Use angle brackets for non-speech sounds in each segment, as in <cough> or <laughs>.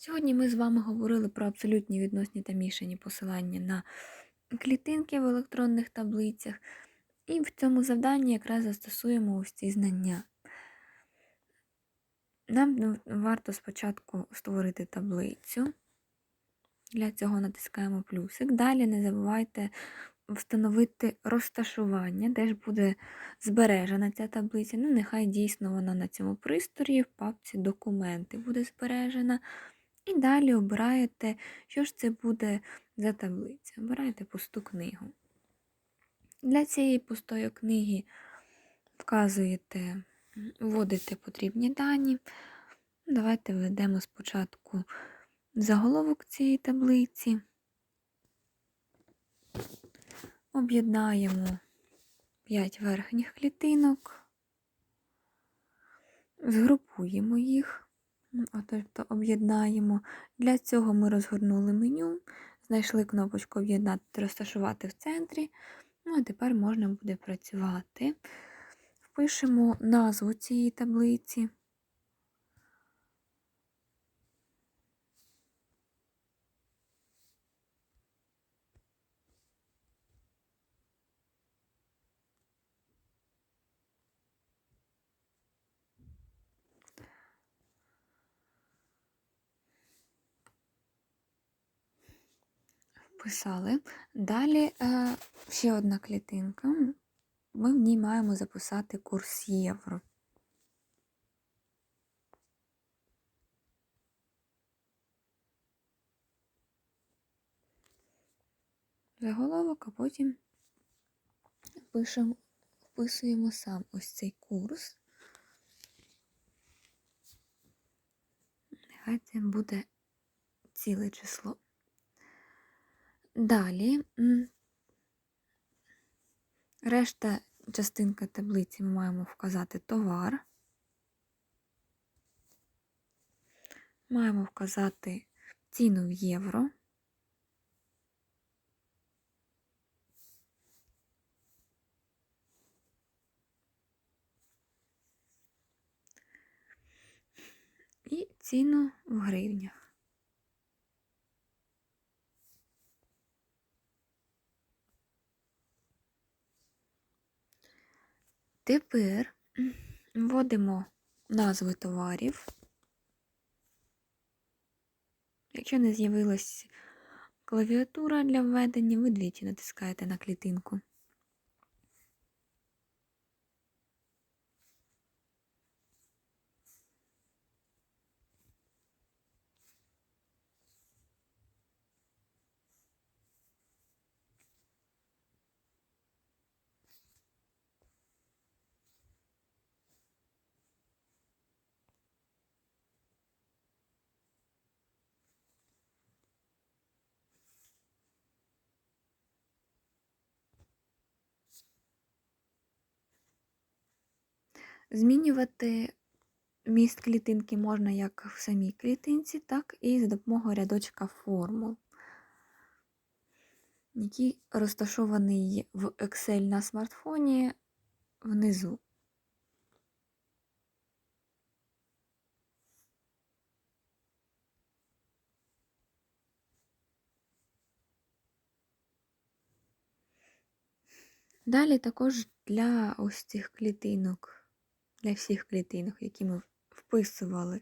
Сьогодні ми з вами говорили про абсолютні відносні та мішані посилання на клітинки в електронних таблицях, і в цьому завданні якраз застосуємо ось ці знання. Нам ну, варто спочатку створити таблицю. Для цього натискаємо плюсик. Далі не забувайте встановити розташування, де ж буде збережена ця таблиця. Ну, нехай дійсно вона на цьому пристрої в папці Документи буде збережена. І далі обираєте, що ж це буде за таблиця. Обираєте пусту книгу. Для цієї пустої книги вказуєте, вводите потрібні дані. Давайте введемо спочатку заголовок цієї таблиці. Об'єднаємо 5 верхніх клітинок, згрупуємо їх. Тобто об'єднаємо. Для цього ми розгорнули меню, знайшли кнопочку Об'єднати та розташувати в центрі. Ну, а тепер можна буде працювати. Впишемо назву цієї таблиці. Вписали. Далі е, ще одна клітинка. Ми в ній маємо записати курс євро. Заголовок, а потім пишемо, вписуємо сам ось цей курс. Нехай це буде ціле число. Далі решта частинка таблиці ми маємо вказати товар. Маємо вказати ціну в євро. І ціну в гривнях. Тепер вводимо назви товарів. Якщо не з'явилась клавіатура для введення, ви двічі натискаєте на клітинку. Змінювати міст клітинки можна як в самій клітинці, так і за допомогою рядочка формул, який розташований в Excel на смартфоні внизу. Далі також для ось цих клітинок для всіх клітинок, які ми вписували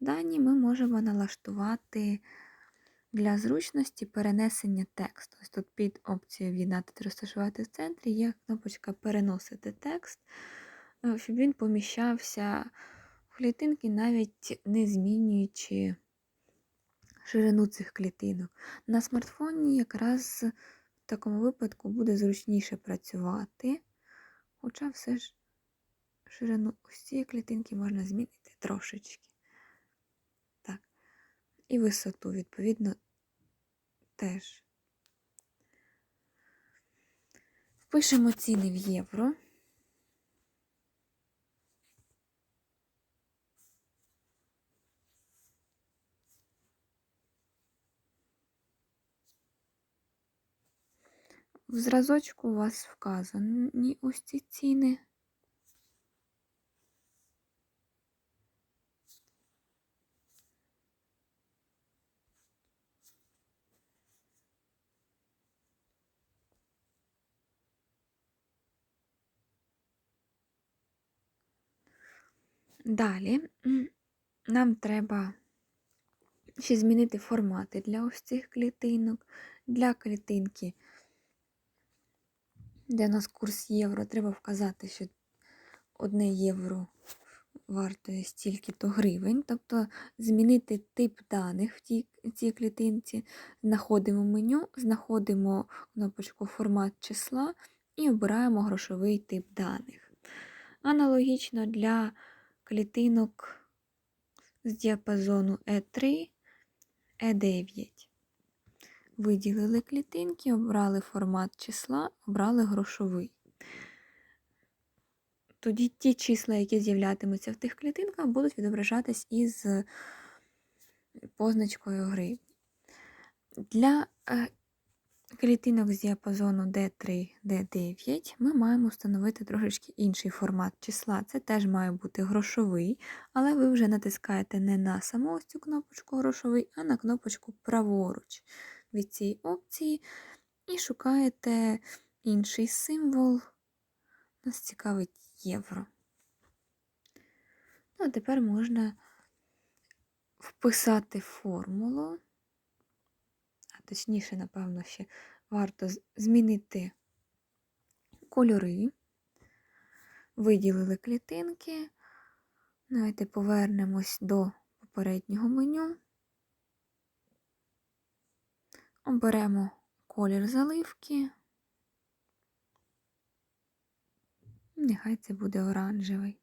дані, ми можемо налаштувати для зручності перенесення тексту. Ось тут під опцією В'єднати та розташувати в центрі є кнопочка Переносити текст, е, щоб він поміщався в клітинки, навіть не змінюючи ширину цих клітинок. На смартфоні якраз в такому випадку буде зручніше працювати, хоча все ж ширину ось цієї клітинки можна змінити трошечки. Так. І висоту, відповідно, теж. Впишемо ціни в євро. В зразочку у вас вказані ось ці ціни. Далі нам треба ще змінити формати для ось цих клітинок. Для клітинки, де у нас курс євро, треба вказати, що 1 євро вартує стільки-то гривень. Тобто змінити тип даних в тій, в цій клітинці. Знаходимо меню, знаходимо кнопочку Формат числа і обираємо грошовий тип даних. Аналогічно для клітинок з діапазону E3, E9. Виділили клітинки, обрали формат числа, обрали грошовий. Тоді ті числа, які з'являтимуться в тих клітинках, будуть відображатись із позначкою гривні. Для е, клітинок з діапазону D3, D9 ми маємо встановити трошечки інший формат числа. Це теж має бути грошовий, але ви вже натискаєте не на саму ось цю кнопочку грошовий, а на кнопочку праворуч від цієї опції і шукаєте інший символ. Нас цікавить євро. Ну, а тепер можна вписати формулу, точніше, напевно, ще варто змінити кольори. Виділили клітинки. Давайте повернемось до попереднього меню. Оберемо колір заливки. Нехай це буде оранжевий.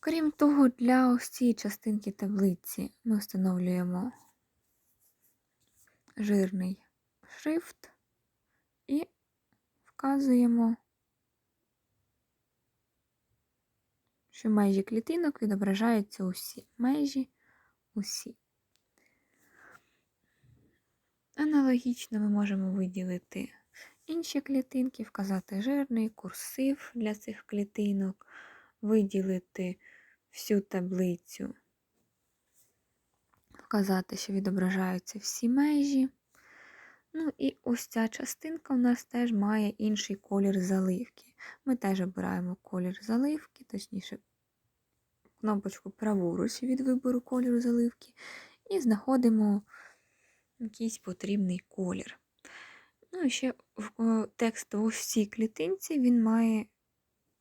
Крім того, для ось цієї частинки таблиці ми встановлюємо жирний шрифт і вказуємо, що межі клітинок відображаються усі. Межі усі. Аналогічно ми можемо виділити інші клітинки, вказати жирний, курсив для цих клітинок, виділити всю таблицю, вказати, що відображаються всі межі. Ну і ось ця частинка у нас теж має інший колір заливки. Ми теж обираємо колір заливки, точніше, кнопочку праворуч від вибору кольору заливки, і знаходимо якийсь потрібний колір. Ну і ще текст у всій клітинці він має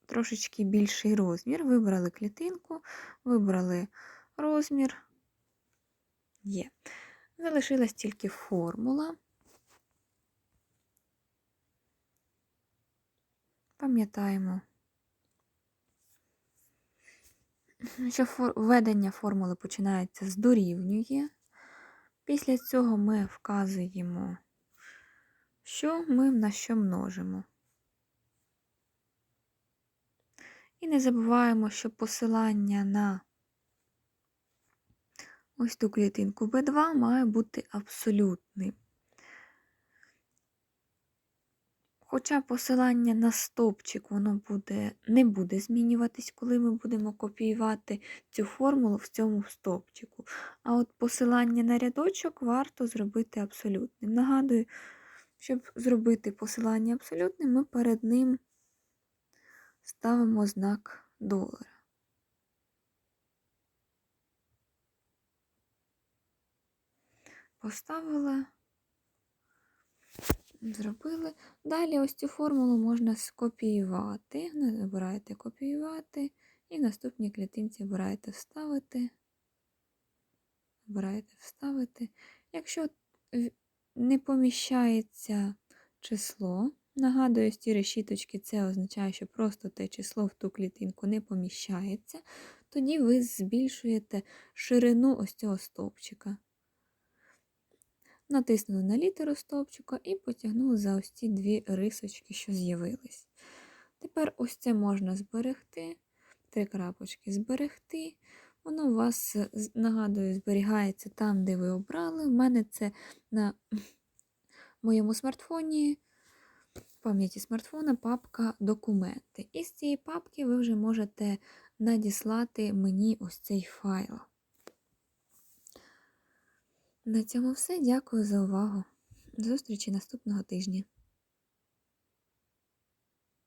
трошечки більший розмір. Вибрали клітинку, вибрали розмір. Є. Залишилась тільки формула. Пам'ятаємо, що введення формули починається з дорівнює. Після цього ми вказуємо, що ми на що множимо. І не забуваємо, що посилання на ось ту клітинку B2 має бути абсолютним. Хоча посилання на стовпчик воно буде, не буде змінюватись, коли ми будемо копіювати цю формулу в цьому стовпчику. А от посилання на рядочок варто зробити абсолютним. Нагадую, щоб зробити посилання абсолютним, ми перед ним ставимо знак долара. Поставила зробили. Далі ось цю формулу можна скопіювати. Вибираєте копіювати і в наступній клітинці обираєте вставити. Обираєте вставити. Якщо не поміщається число, нагадую, ці решіточки це означає, що просто те число в ту клітинку не поміщається, тоді ви збільшуєте ширину ось цього стовпчика натиснули на літеру стовпчика і потягнули за ось ці дві рисочки, що з'явились. Тепер ось це можна зберегти, три крапочки зберегти. Воно у вас, нагадую, зберігається там, де ви обрали. У мене це на <laughs> моєму смартфоні, в пам'яті смартфона, папка Документи. І з цієї папки ви вже можете надіслати мені ось цей файл. На цьому все. Дякую за увагу. До зустрічі наступного тижня.